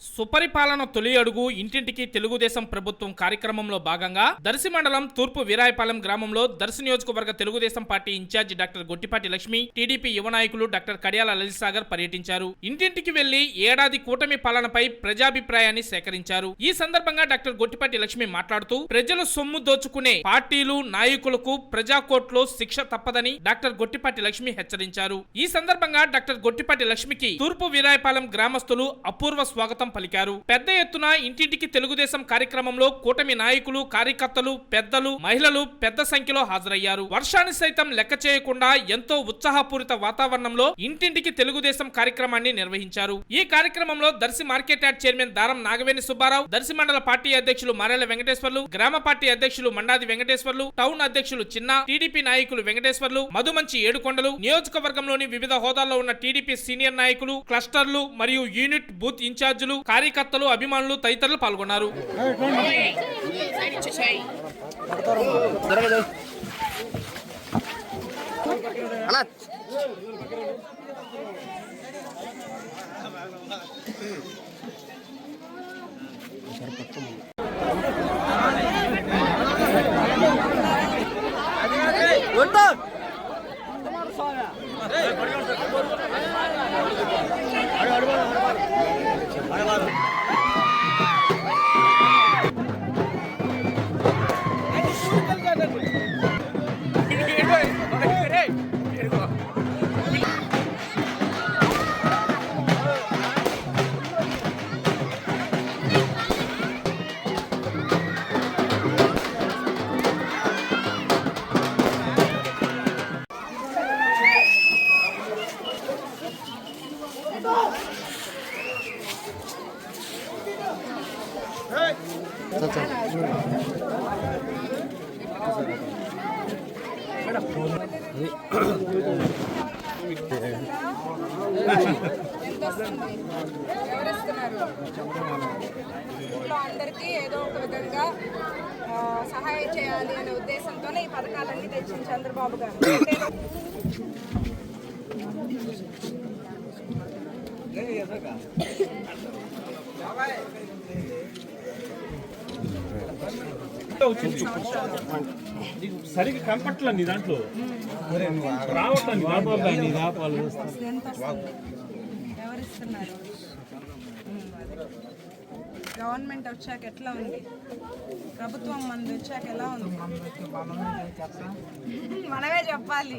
సుపరిపాలన తొలి అడుగు ఇంటింటికి తెలుగుదేశం ప్రభుత్వం కార్యక్రమంలో భాగంగా దర్శి మండలం తూర్పు వీరాయపాలెం గ్రామంలో దర్శి నియోజకవర్గ Telugu Desam party incharge doctor Gottipati Lakshmi TDP యువ నాయకులు డాక్టర్ కడియాల లలితసాగర్ పర్యటించారు. ఇంటింటికి వెళ్ళి ఏడాది కూటమి పాలనపై ప్రజాభిప్రాయాన్ని సేకరించారు. ఈ సందర్భంగా డాక్టర్ గొట్టిపాటి లక్ష్మి మాట్లాడుతూ ప్రజలు సొమ్ము దోచుకునే పార్టీలు నాయకులకు ప్రజా కోర్టులో శిక్ష తప్పదని డాక్టర్ గొట్టిపాటి లక్ష్మి హెచ్చరించారు. ఈ సందర్భంగా డాక్టర్ గొట్టిపాటి లక్ష్మికి తూర్పు వీరాయపాలెం గ్రామస్తులు అపూర్వ స్వాగతం పలికారు. పెద్ద ఎత్తున ఇంటింటికి తెలుగుదేశం కార్యక్రమంలో కూటమి నాయకులు కార్యకర్తలు పెద్దలు మహిళలు పెద్ద సంఖ్యలో హాజరయ్యారు. వర్షాన్ని సైతం లెక్క చేయకుండా ఎంతో ఉత్సాహపూరిత వాతావరణంలో ఇంటింటికి తెలుగుదేశం కార్యక్రమాన్ని నిర్వహించారు. ఈ కార్యక్రమంలో దర్శి మార్కెట్ యార్డ్ చైర్మన్ దారం నాగవేణి సుబ్బారావు దర్శి మండల పార్టీ అధ్యక్షులు మారెల వెంకటేశ్వర్లు గ్రామ పార్టీ అధ్యక్షులు మండాది వెంకటేశ్వర్లు టౌన్ అధ్యక్షులు చిన్న టీడీపీ నాయకులు వెంకటేశ్వర్లు మధుమంచి ఏడుకొండలు నియోజకవర్గంలోని వివిధ హోదాల్లో ఉన్న టీడీపీ సీనియర్ నాయకులు క్లస్టర్లు మరియు యూనిట్ బూత్ ఇన్ఛార్జీలు కార్యకర్తలు అభిమానులు తదితరులు పాల్గొన్నారు. ఎంత ఎవరిస్తున్నారు ఇంట్లో అందరికీ ఏదో ఒక విధంగా సహాయం చేయాలి అనే ఉద్దేశంతోనే ఈ పథకాలన్నీ తెచ్చింది చంద్రబాబు గారు. సరిగ్గా కనపట్ల నీ దాంట్లో. రావట్లా నీ దాంట్లో ఎవరిస్తున్నారు? గవర్నమెంట్ వచ్చాక ఎట్లా ఉంది? ప్రభుత్వం మంది వచ్చాక ఎలా ఉంది? మనమే చెప్పాలి.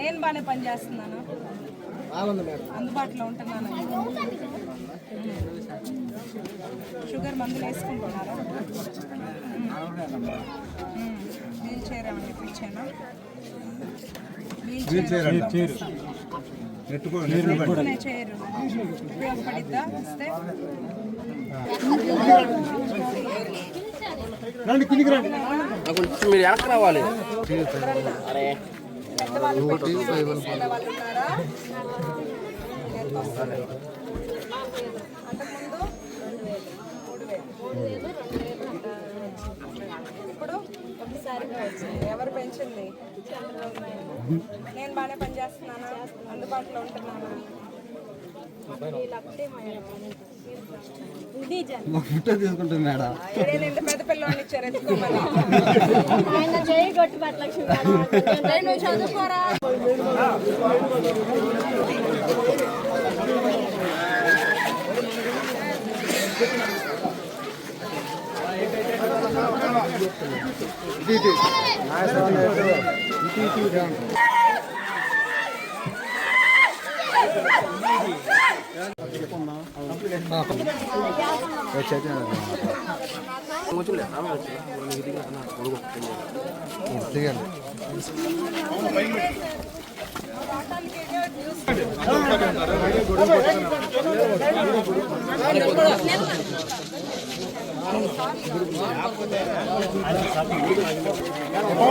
నేను బాగానే పనిచేస్తున్నాను. అందుబాటులో ఉంటున్నాను షుగర్ మందులు వేసుకుంటున్నారా? వీల్ చైర్ ఏమన్నా ఇప్పించానా వీల్ చైర్ పెట్టుకునే చైర్ ఉపయోగపడిద్దా? ఇస్తే మీరు వెనక్కి రావాలి. పెద్దవాళ్ళు అంతకుముందు మూడు వేలు. ఇప్పుడు ఎవరు పెంచింది? నేను బాగానే పనిచేస్తున్నానా? అందుబాటులో ఉంటున్నానా? తీసుకుంటుంది మేడం. నేను ఇంత పెద్ద పిల్లవాడిని ఇచ్చారు ఎత్తుకోమని చదువుకోరా?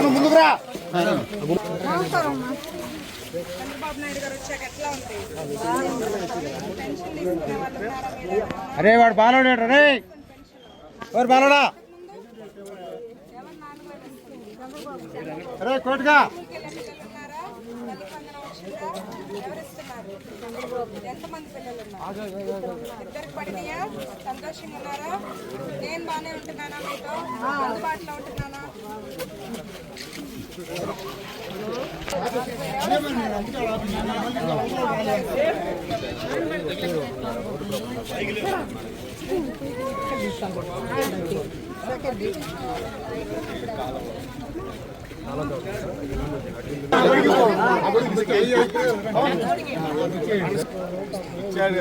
ముందుకురా అరే వాడు బాలోడాడు రే ఎవరు బాలోడా. అరే కోటిగా ఇద్దరికి పడినాయా సంతోషంగా ఉన్నారా నేను బాగానే ఉంటున్నానా మీతో అందుబాటులో ఉంటున్నానా సెకండ్ ఇచ్చాడు